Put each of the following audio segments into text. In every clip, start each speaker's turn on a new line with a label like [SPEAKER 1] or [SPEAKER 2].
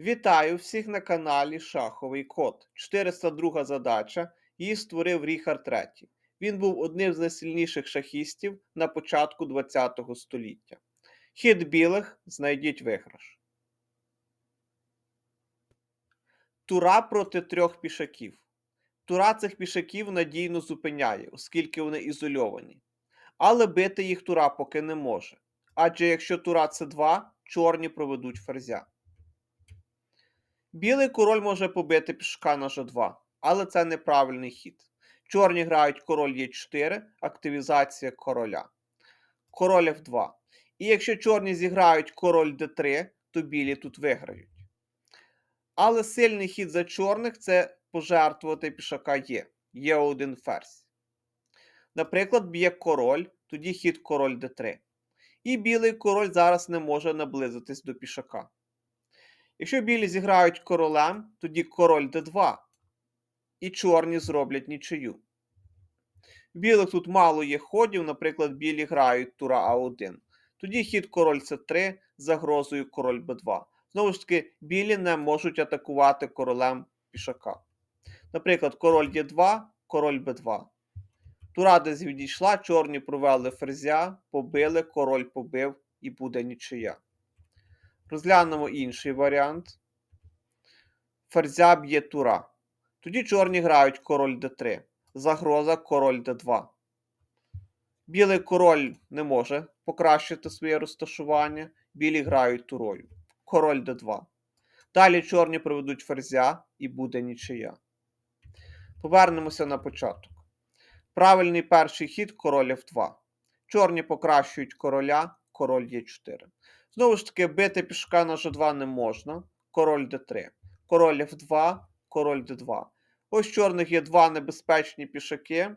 [SPEAKER 1] Вітаю всіх на каналі Шаховий Код. 402 задача. Її створив Ріхард III. Він був одним з найсильніших шахістів на початку ХХ століття. Хід білих знайдіть виграш. Тура проти трьох пішаків. Тура цих пішаків надійно зупиняє, оскільки вони ізольовані. Але бити їх тура поки не може. Адже якщо тура це 2, чорні проведуть ферзя. Білий король може побити пішка на Ж2, але це неправильний хід. Чорні грають король Е4, активізація короля. Король F2. І якщо чорні зіграють король d3, то білі тут виграють. Але сильний хід за чорних це пожертвувати пішака Є. Є один ферзь. Наприклад, б'є король, тоді хід король d3. І білий король зараз не може наблизитись до пішака. Якщо білі зіграють королем, тоді король d2. І чорні зроблять нічию. Білих тут мало є ходів, наприклад, білі грають тура А1. Тоді хід король С3 загрозою король Б2. Знову ж таки, білі не можуть атакувати королем пішака. Наприклад, король Е2, король Б2. Тура десь відійшла, чорні провели ферзя, побили, король побив і буде нічия. Розглянемо інший варіант. Ферзя б'є тура. Тоді чорні грають король d3. Загроза король d2. Білий король не може покращити своє розташування. Білі грають турою. Король d2. Далі чорні проведуть ферзя і буде нічия. Повернемося на початок. Правильний перший хід король f2. Чорні покращують короля, король Е4. Знову ж таки, бити пішка на Ж2 не можна. Король d3. Король F2, король d2. Ось чорних є два небезпечні пішаки.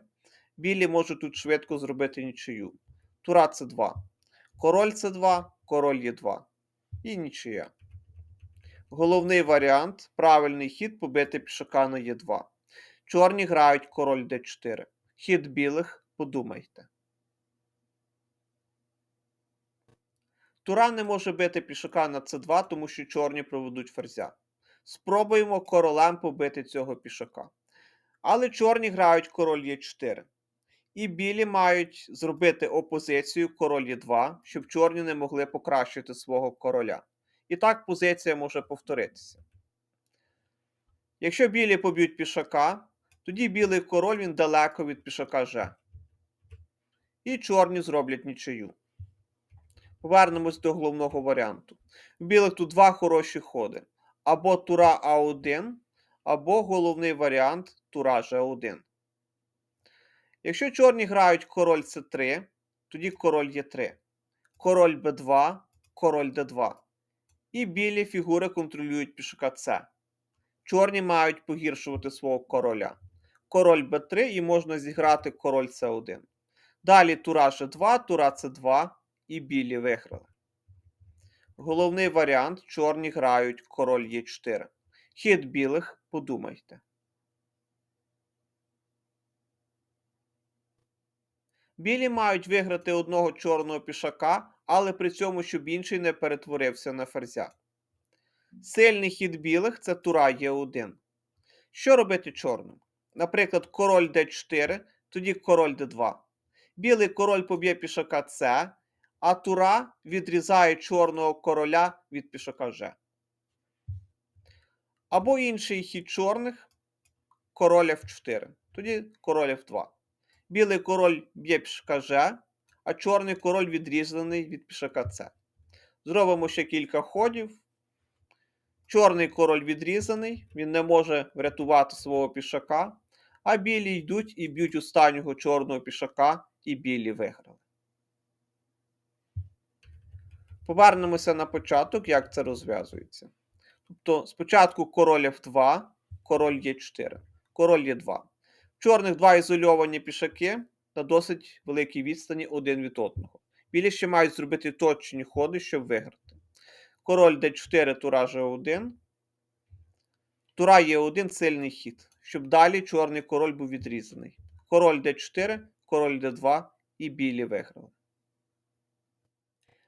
[SPEAKER 1] Білі можуть тут швидко зробити нічию. Тура С2. Король С2, король Е2. І нічия. Головний варіант правильний хід побити пішака на Е2. Чорні грають король d4. Хід білих подумайте. Тура не може бити пішака на С2, тому що чорні проведуть ферзя. Спробуємо королем побити цього пішака. Але чорні грають король Е4. І білі мають зробити опозицію король Е2, щоб чорні не могли покращити свого короля. І так позиція може повторитися. Якщо білі поб'ють пішака, тоді білий король він далеко від пішака Ж. І чорні зроблять нічию. Повернемось до головного варіанту. У білих тут два хороші ходи. Або тура А1, або головний варіант тура Ж1. Якщо чорні грають король С3, тоді король Е3. Король Б2, король Д2. І білі фігури контролюють пішака С. Чорні мають погіршувати свого короля. Король Б3 і можна зіграти король С1. Далі тура Ж2, тура С2 і білі виграли. Головний варіант чорні грають король Е4. Хід білих подумайте. Білі мають виграти одного чорного пішака, але при цьому, щоб інший не перетворився на ферзя. Сильний хід білих це тура Е1. Що робити чорним? Наприклад, король d4, тоді король d2. Білий король поб'є пішака С, а тура відрізає чорного короля від пішака Ж. Або інший хід чорних король F4. Тоді король F2. Білий король б'є пішака Ж, а чорний король відрізаний від пішака С. Зробимо ще кілька ходів. Чорний король відрізаний, він не може врятувати свого пішака, а білі йдуть і б'ють останнього чорного пішака, і білі виграли. Повернемося на початок, як це розв'язується. Тобто спочатку король F2, король Е4, король Е2. В чорних два ізольовані пішаки на досить великій відстані один від одного. Білі ще мають зробити точні ходи, щоб виграти. Король d4, тура g1. Тура Е1 сильний хід, щоб далі чорний король був відрізаний. Король d4, король d2 і білі виграли.